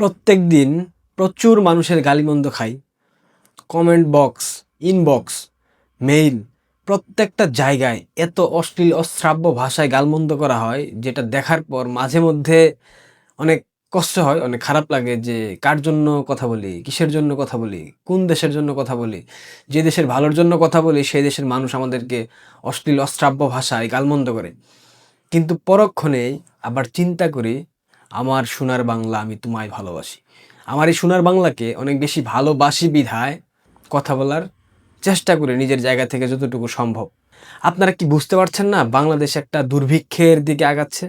প্রত্যেক দিন প্রচুর মানুষের গালিমন্দ খাই। কমেন্ট বক্স ইনবক্স মেইল প্রত্যেকটা জায়গায় এত অশ্লীল, অশ্রাব্য ভাষায় গালমন্দ করা হয়, যেটা দেখার পর মাঝে মধ্যে অনেক কষ্ট হয়, অনেক খারাপ লাগে যে কার জন্য কথা বলি, কিসের জন্য কথা বলি, কোন দেশের জন্য কথা বলি, যে দেশের ভালোর জন্য কথা বলি, সেই দেশের মানুষ আমাদেরকে অশ্লীল, অশ্রাব্য ভাষায় গালমন্দ করে। কিন্তু পরক্ষণেই আবার চিন্তা করি আমার সোনার বাংলা আমি তোমায় ভালোবাসি। আমার এই সোনার বাংলাকে অনেক বেশি ভালোবাসি বিধায় কথা বলার চেষ্টা করে নিজের জায়গা থেকে যতটুকু সম্ভব। আপনারা কি বুঝতে পারছেন না বাংলাদেশ একটা দুর্ভিক্ষের দিকে আগাচ্ছে?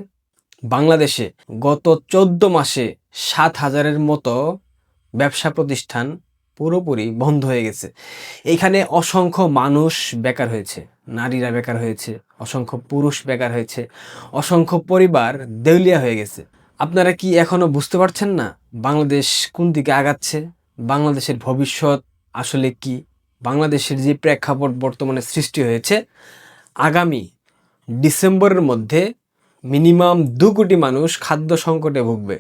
বাংলাদেশে গত চোদ্দ মাসে সাত হাজারের মতো ব্যবসা প্রতিষ্ঠান পুরোপুরি বন্ধ হয়ে গেছে। এখানে অসংখ্য মানুষ বেকার হয়েছে, নারীরা বেকার হয়েছে, অসংখ্য পুরুষ বেকার হয়েছে, অসংখ্য পরিবার দেউলিয়া হয়ে গেছে। আপনারা কি এখনও বুঝতে পারছেন না বাংলাদেশ কোন দিকে আগাচ্ছে? বাংলাদেশের ভবিষ্যৎ আসলে কি? বাংলাদেশের যে প্রেক্ষাপট বর্তমানে সৃষ্টি হয়েছে, আগামী ডিসেম্বরের মধ্যে মিনিমাম দু কোটি মানুষ খাদ্য সংকটে ভুগবে।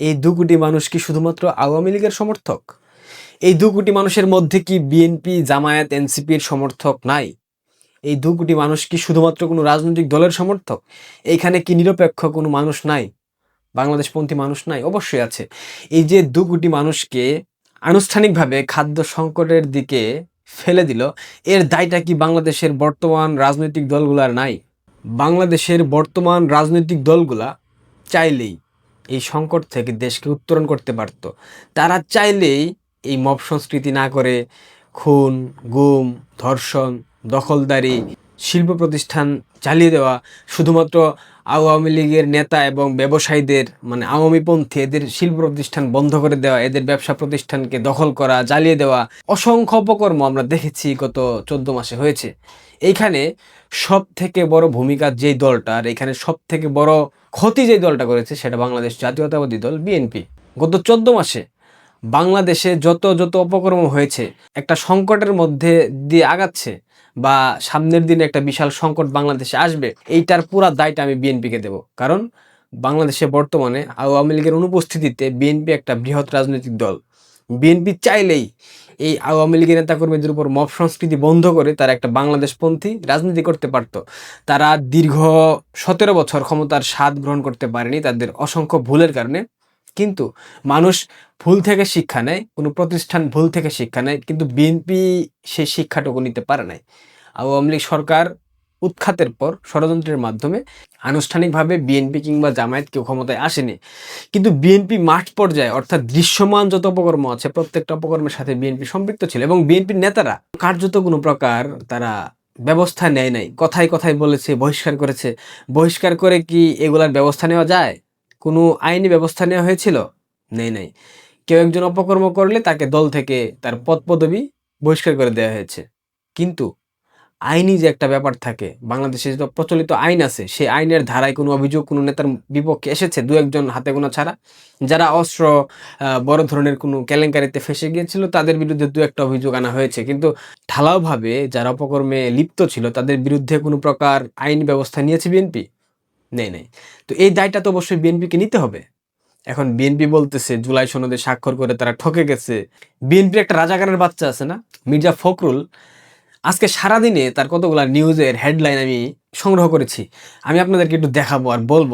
এই দু কোটি মানুষ কি শুধুমাত্র আওয়ামী লীগের সমর্থক? এই দু কোটি মানুষের মধ্যে কি বিএনপি, জামায়াত এনসিপির সমর্থক নাই? এই দু কোটি মানুষ কি শুধুমাত্র কোনো রাজনৈতিক দলের সমর্থক? এইখানে কি নিরপেক্ষ কোনো মানুষ নাই? বাংলাদেশপন্থী মানুষ নাই, অবশ্যই আছে। এই যে দু কোটি মানুষকে আনুষ্ঠানিকভাবে খাদ্য সংকটের দিকে ফেলে দিল, এর দায়টা কি বাংলাদেশের বর্তমান রাজনৈতিক দলগুলার নাই? বাংলাদেশের বর্তমান রাজনৈতিক দলগুলা চাইলেই এই সংকট থেকে দেশকে উত্তরণ করতে পারত। তারা চাইলেই এই মব সংস্কৃতি না করে খুন, গুম, ধর্ষণ, দখলদারি, শিল্প প্রতিষ্ঠান চালিয়ে দেওয়া, শুধুমাত্র আওয়ামী লীগের নেতা এবং ব্যবসায়ীদের মানে আওয়ামীপন্থী এদের শিল্প প্রতিষ্ঠান বন্ধ করে দেওয়া, এদের ব্যবসা প্রতিষ্ঠানকে দখল করা, জ্বালিয়ে দেওয়া, অসংখ্য অপকর্ম আমরা দেখেছি গত চোদ্দ মাসে হয়েছে। এইখানে সব থেকে বড় ভূমিকা যেই দলটার এখানে সব থেকে বড় ক্ষতি যেই দলটা করেছে, সেটা বাংলাদেশ জাতীয়তাবাদী দল বিএনপি। গত চোদ্দ মাসে বাংলাদেশে যত যত অপকর্ম হয়েছে, একটা সংকটের মধ্যে দিয়ে আগাচ্ছে বা সামনের দিনে একটা বিশাল সংকট বাংলাদেশে আসবে, এইটার পুরা দায়টা আমি বিএনপিকে দেব। কারণ বাংলাদেশে বর্তমানে আওয়ামী লীগের অনুপস্থিতিতে বিএনপি একটা বৃহৎ রাজনৈতিক দল। বিএনপি চাইলেই এই আওয়ামী লীগের নেতাকর্মীদের উপর মব সংস্কৃতি বন্ধ করে তারা একটা বাংলাদেশপন্থী রাজনীতি করতে পারত। তারা দীর্ঘ সতেরো বছর ক্ষমতার স্বাদ গ্রহণ করতে পারেনি তাদের অসংখ্য ভুলের কারণে। কিন্তু মানুষ ভুল থেকে শিক্ষা নেয়, কোনো প্রতিষ্ঠান ভুল থেকে শিক্ষা নেয়, কিন্তু বিএনপি সেই শিক্ষাটুকু নিতে পারে নাই। আওয়ামী লীগ সরকার উৎখাতের পর ষড়যন্ত্রের মাধ্যমে আনুষ্ঠানিকভাবে বিএনপি কিংবা জামায়াত কেউ ক্ষমতায় আসেনি। কিন্তু বিএনপি মাঠ পর্যায়ে অর্থাৎ দৃশ্যমান যত অপকর্ম আছে, প্রত্যেকটা অপকর্মের সাথে বিএনপি সম্পৃক্ত ছিল এবং বিএনপির নেতারা কার্যত কোনো প্রকার তারা ব্যবস্থা নেয় নাই। কথায় কথায় বলেছে, বহিষ্কার করেছে। বহিষ্কার করে কি এগুলার ব্যবস্থা নেওয়া যায়? কোনো আইনি ব্যবস্থা নেওয়া হয়েছিল? নেই, নাই। কেউ একজন অপকর্ম করলে তাকে দল থেকে তার পদ পদবি বহিষ্কার করে দেওয়া হয়েছে। কিন্তু আইনি যে একটা ব্যাপার থাকে, বাংলাদেশে যে প্রচলিত আইন আছে, সেই আইনের ধারায় কোনো অভিযোগ, কোনো নেতার বিপক্ষে এসেছে দু একজন হাতে গোনা ছাড়া? যারা অস্ত্র বড় ধরনের কোনো কেলেঙ্কারিতে ফেসে গিয়েছিল, তাদের বিরুদ্ধে দু একটা অভিযোগ আনা হয়েছে। কিন্তু ঢালাওভাবে যারা অপকর্মে লিপ্ত ছিল, তাদের বিরুদ্ধে কোনো প্রকার আইন ব্যবস্থা নিয়েছে বিএনপি? নেই নেই। তো এই দায়টা তো অবশ্যই বিএনপিকে নিতে হবে। এখন বিএনপি বলতেছে, জুলাই সনদে স্বাক্ষর করে তারা ঠকে গেছে। বিএনপির একটা রাজাকারের বাচ্চা আছে না, মির্জা ফখরুল। আজকে সারাদিনে তার কতগুলা নিউজের হেডলাইন আমি সংগ্রহ করেছি। আমি আপনাদেরকে একটু দেখাবো আর বলব,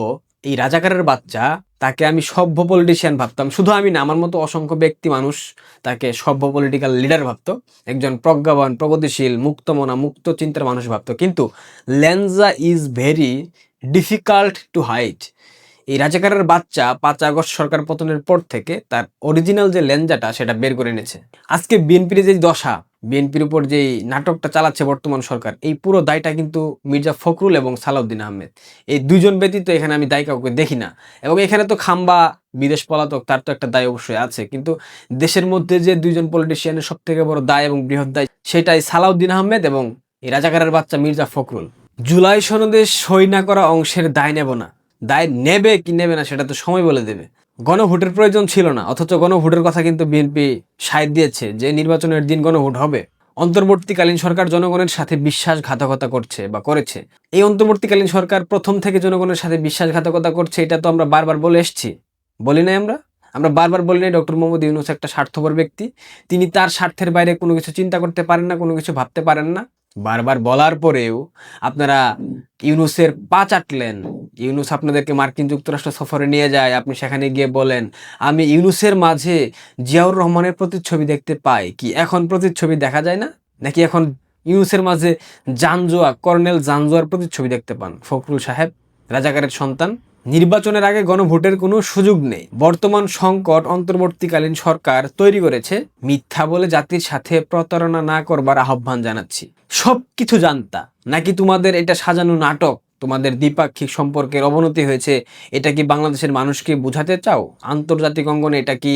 এই রাজাকারের বাচ্চা তাকে আমি সভ্য পলিটিশিয়ান ভাবতাম। শুধু আমি না, আমার মতো অসংখ্য ব্যক্তি মানুষ তাকে সভ্য পলিটিক্যাল লিডার ভাবত। একজন প্রজ্ঞাবান, প্রগতিশীল, মুক্তমনা মুক্ত চিন্তার মানুষ ভাবত। কিন্তু ল্যানজা is very difficult to height এই রাজাকারের বাচ্চা পাঁচ আগস্ট সরকার পতনের পর থেকে তার অরিজিনাল যে লেঞ্জাটা সেটা বের করে এনেছে। আজকে বিএনপির যে দশা বিএনপির উপর যে নাটকটা চালাচ্ছে বর্তমান সরকার, এই পুরো দায়টা কিন্তু মির্জা ফখরুল এবং সালাউদ্দিন আহমেদ। এই দুজন ব্যতীত এখানে আমি দায় কাউকে দেখি না। এবং এখানে তো খাম্বা বিদেশ পলাতক, তার তো একটা দায় অবশ্যই আছে। কিন্তু দেশের মধ্যে যে দুইজন পলিটিশিয়ানের সব থেকে বড় দায় এবং বৃহৎ দায়, সেটাই সালাউদ্দিন আহমেদ এবং এই রাজাকারের বাচ্চা মির্জা ফখরুল। জুলাই সনদে সই না করা অংশের দায় নেব না। দায় নেবে কি নেবে না সেটা তো সময় বলে দেবে। গণভোটের প্রয়োজন ছিল না, অথচ গণভোটের কথা কিন্তু বিএনপি সায় দিয়েছে যে নির্বাচনের দিন গণভোট হবে। অন্তর্বর্তীকালীন সরকার জনগণের সাথে বিশ্বাসঘাতকতা করছে বা করেছে। এই অন্তর্বর্তীকালীন সরকার প্রথম থেকে জনগণের সাথে বিশ্বাসঘাতকতা করছে, এটা তো আমরা বারবার বলে এসেছি। বলি নাই আমরা? আমরা বারবার বলি না ডক্টর মোহাম্মদ ইউনুস একটা স্বার্থপর ব্যক্তি। তিনি তার স্বার্থের বাইরে কোনো কিছু চিন্তা করতে পারেন না, কোনো কিছু ভাবতে পারেন না। বারবার বলার পরেও আপনারা ইউনুসের পা চাটলেন ইউনুস আপনাদেরকে মার্কিন যুক্তরাষ্ট্র সফরে নিয়ে যায়, আপনি সেখানে গিয়ে বলেন, আমি ইউনুসের মাঝে জিয়াউর রহমানের প্রতিচ্ছবি দেখতে পাই। কি এখন প্রতিচ্ছবি দেখা যায় না? নাকি এখন ইউনুসের মাঝে জানজোয়া, কর্নেল জানজোয়ার প্রতিচ্ছবি দেখতে পান? ফখরুল সাহেব, রাজাকারের সন্তান, নির্বাচনের আগে গণভোটের কোনো সুযোগ নেই। বর্তমান সংকট অন্তর্বর্তীকালীন সরকার তৈরি করেছে মিথ্যা বলে জাতির সাথে প্রতারণা না করবার আহ্বান জানাচ্ছি। সব কিছু জানতা, নাকি তোমাদের এটা সাজানো নাটক তোমাদের দ্বিপাক্ষিক সম্পর্কের অবনতি হয়েছে, এটা কি বাংলাদেশের মানুষকে বোঝাতে চাও? আন্তর্জাতিক অঙ্গনে এটা কি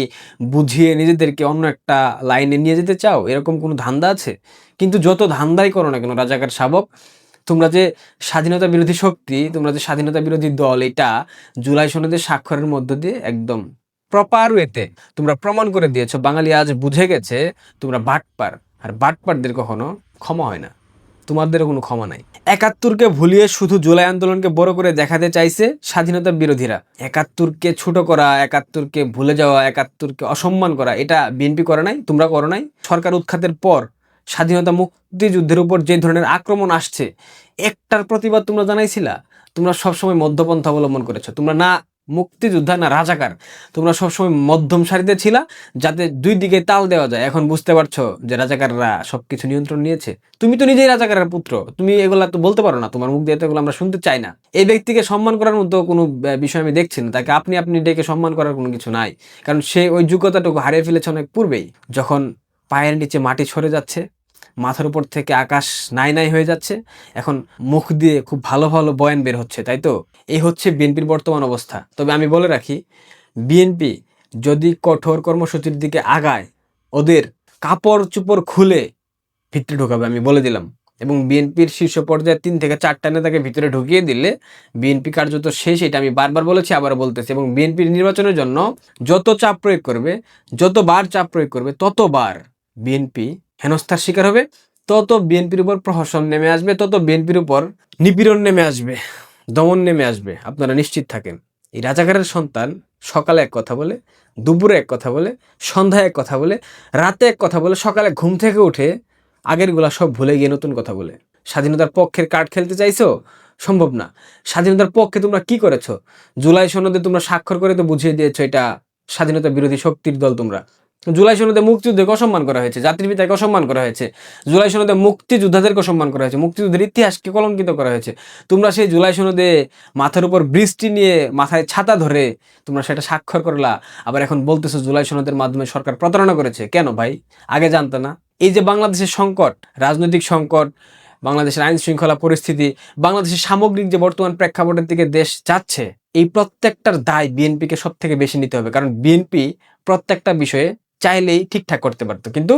বুঝিয়ে নিজেদেরকে অন্য একটা লাইনে নিয়ে যেতে চাও? এরকম কোনো ধান্দা আছে? কিন্তু যত ধান্দাই করো না কেন, রাজাকার শাবক, তোমরা যে স্বাধীনতা বিরোধী শক্তি, তোমরা যে স্বাধীনতা বিরোধী দল, এটা জুলাই সনদের স্বাক্ষরের মধ্য দিয়ে একদম প্রপার ওয়েতে তোমরা প্রমাণ করে দিয়েছ। বাঙালি আজ বুঝে গেছে, তোমরা বাটপার। আর বাটপারদের কখনো ক্ষমা হয় না। তোমাদেরও কোনো ক্ষমা নাই। একাত্তরকে ভুলিয়ে শুধু জুলাই আন্দোলনকে বড় করে দেখাতে চাইছে স্বাধীনতা বিরোধীরা। একাত্তরকে ছোট করা, একাত্তরকে ভুলে যাওয়া, একাত্তরকে অসম্মান করা, এটা বিএনপি করে নাই, তোমরা করো নাই। সরকার উৎখাতের পর স্বাধীনতা মুক্তিযুদ্ধের উপর যে ধরনের আক্রমণ আসছে, একটার প্রতিবাদ তোমরা জানাইছিলা? তোমরা সবসময় মধ্যপন্থা অবলম্বন করেছ। তোমরা না মুক্তিযোদ্ধা না রাজাকার। তোমরা সবসময় মধ্যম সারিতে ছিলা, যাতে দুই দিকে তাল দেওয়া যায়। এখন বুঝতে পারছ যে রাজাকাররা সবকিছু নিয়ন্ত্রণ নিয়েছে। তুমি তো নিজেই রাজাকারের পুত্র। তুমি এগুলা তো বলতে পারো না, তোমার মুখ দিয়ে এগুলো আমরা শুনতে চাই না। এই ব্যক্তিকে সম্মান করার মতো কোনো বিষয় আমি দেখছি না। তাকে আপনি আপনি ডেকে সম্মান করার কোনো কিছু নাই। কারণ সে ওই যোগ্যতাটুকু হারিয়ে ফেলেছে অনেক পূর্বেই। যখন পায়ের নিচে মাটি সরে যাচ্ছে মাথার উপর থেকে আকাশ নাই নাই হয়ে যাচ্ছে। এখন মুখ দিয়ে খুব ভালো ভালো বয়ান বের হচ্ছে, তাই তো? এই হচ্ছে বিএনপির বর্তমান অবস্থা। তবে আমি বলে রাখি, বিএনপি যদি কঠোর কর্মসূচির দিকে আগায়, ওদের কাপড় চুপড় খুলে ভিতরে ঢোকাবে, আমি বলে দিলাম। এবং বিএনপির শীর্ষ পর্যায়ে তিন থেকে চারটা নেতাকে ভিতরে ঢুকিয়ে দিলে বিএনপি কার্যত শেষ, এটা আমি বারবার বলেছি আবার বলতেছি। এবং বিএনপির নির্বাচনের জন্য যত চাপ প্রয়োগ করবে, যতবার চাপ প্রয়োগ করবে, ততবার বিএনপি হেনস্থার শিকার হবে। তত বিএনপির উপর প্রহসন নেমে আসবে, তত বিএনপির উপর নিপীড়ন নেমে আসবে, দমন নেমে আসবে। আপনারা নিশ্চিত থাকেন। এই রাজাকারের সন্তান সকালে এক কথা বলে, দুপুরে এক কথা বলে, সন্ধ্যায় এক কথা বলে, রাতে এক কথা বলে, সকালে ঘুম থেকে উঠে আগেরগুলা সব ভুলে গিয়ে নতুন কথা বলে। স্বাধীনতার পক্ষের কার্ড খেলতে চাইছো? সম্ভব না। স্বাধীনতার পক্ষে তোমরা কি করেছ? জুলাই সনদে তোমরা স্বাক্ষর করে তো বুঝিয়ে দিয়েছ, এটা স্বাধীনতা বিরোধী শক্তির দল তোমরা। জুলাই সনদে মুক্তিযুদ্ধকে অসম্মান করা হয়েছে, জাতির পিতাকে অসম্মান করা হয়েছে। জুলাই সনদে মুক্তিযোদ্ধাদেরকে অসম্মান করা হয়েছে, মুক্তিযুদ্ধের ইতিহাসকে কলঙ্কিত করা হয়েছে। তোমরা সেই জুলাই সনদে মাথার উপর বৃষ্টি নিয়ে মাথায় ছাতা ধরে তোমরা সেটা স্বাক্ষর করলা। আবার এখন বলতেছো জুলাই সনদের মাধ্যমে সরকার প্রতারণা করেছে। কেন ভাই? আগে জানতো না। এই যে বাংলাদেশের সংকট, রাজনৈতিক সংকট, বাংলাদেশের আইন শৃঙ্খলা পরিস্থিতি, বাংলাদেশের সামগ্রিক যে বর্তমান প্রেক্ষাপটের দিকে দেশ যাচ্ছে, এই প্রত্যেকটার দায় বিএনপিকে সব থেকে বেশি নিতে হবে। কারণ বিএনপি প্রত্যেকটা বিষয়ে চাইলেই ঠিকঠাক করতে পারতো। কিন্তু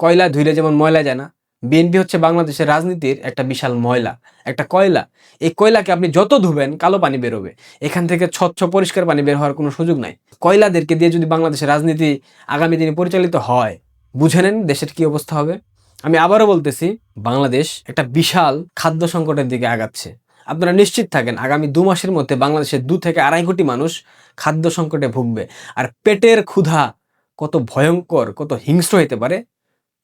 কয়লা ধুইলে যেমন ময়লা যায় না বিএনপি হচ্ছে বাংলাদেশের রাজনীতির একটা বিশাল ময়লা, একটা কয়লা। এই কয়লাকে আপনি যত ধুবেন, কালো পানি বেরোবে। এখান থেকে স্বচ্ছ, পরিষ্কার পানি বের হওয়ার কোনো সুযোগ নাই। কয়লাদেরকে দিয়ে যদি বাংলাদেশের রাজনীতি আগামী দিনে পরিচালিত হয়, বুঝে নেন দেশের কি অবস্থা হবে। আমি আবারও বলতেছি, বাংলাদেশ একটা বিশাল খাদ্য সংকটের দিকে আগাচ্ছে। আপনারা নিশ্চিত থাকেন, আগামী দু মাসের মধ্যে বাংলাদেশের দু থেকে আড়াই কোটি মানুষ খাদ্য সংকটে ভুগবে। আর পেটের ক্ষুধা কত ভয়ঙ্কর, কত হিংস্র হতে পারে,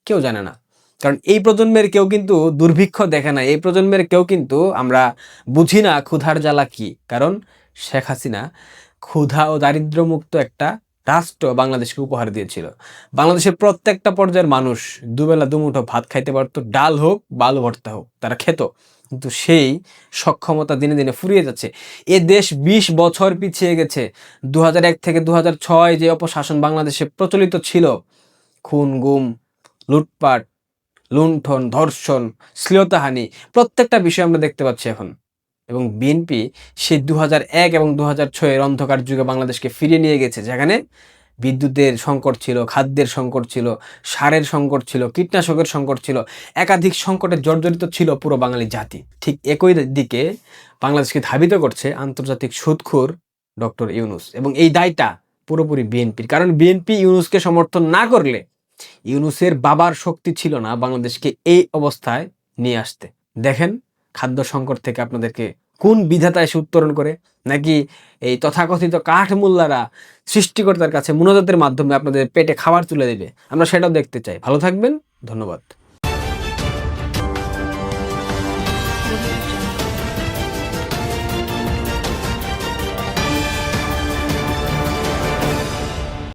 কেউ জানে না। কারণ এই প্রজন্মের কেউ কিন্তু দুর্ভিক্ষ দেখে না। এই প্রজন্মের কেউ কিন্তু আমরা বুঝি না ক্ষুধার জ্বালা কি। কারণ শেখ হাসিনা ক্ষুধা ও দারিদ্র্যমুক্ত একটা রাষ্ট্র বাংলাদেশকে উপহার দিয়েছিল। বাংলাদেশের প্রত্যেকটা পর্যায়ের মানুষ দুবেলা দুমুঠো ভাত খাইতে পারতো, ডাল হোক বালু ভর্তা হোক, তারা খেত। কিন্তু সেই সক্ষমতা দিনে দিনে ফুরিয়ে যাচ্ছে। এ দেশ ২০ বছর পিছিয়ে গেছে। দু হাজার এক থেকে দু হাজার ছয় যে অপশাসন বাংলাদেশে প্রচলিত ছিল, খুন, গুম, লুটপাট, লুণ্ঠন, ধর্ষণ, শ্লীলতাহানি, প্রত্যেকটা বিষয় আমরা দেখতে পাচ্ছি এখন। এবং বিএনপি সে দু এক এবং দু হাজার ছয়ের অন্ধকার যুগে বাংলাদেশকে ফিরিয়ে নিয়ে গেছে, যেখানে বিদ্যুতের সংকট ছিল, খাদ্যের সংকট ছিল, সারের সংকট ছিল, কীটনাশকের সংকট ছিল, একাধিক সংকটে জর্জরিত ছিল পুরো বাঙালি জাতি। ঠিক একই দিকে বাংলাদেশকে ধাবিত করছে আন্তর্জাতিক সুদখোর ডক্টর ইউনুস এবং এই দায়টা পুরোপুরি বিএনপির কারণ বিএনপি ইউনুসকে সমর্থন না করলে ইউনুসের বাবার শক্তি ছিল না বাংলাদেশকে এই অবস্থায় নিয়ে আসতে। দেখেন খাদ্য সংকট থেকে আপনাদেরকে কোন বিধাতা এসে উত্তরণ করে? নাকি এই তথাকথিত কাঠমুল্লারা সৃষ্টিকর্তার কাছে মুনাজাতের মাধ্যমে আপনাদের পেটে খাবার তুলে দেবে? আমরা সেটাও দেখতে চাই। ভালো থাকবেন। ধন্যবাদ।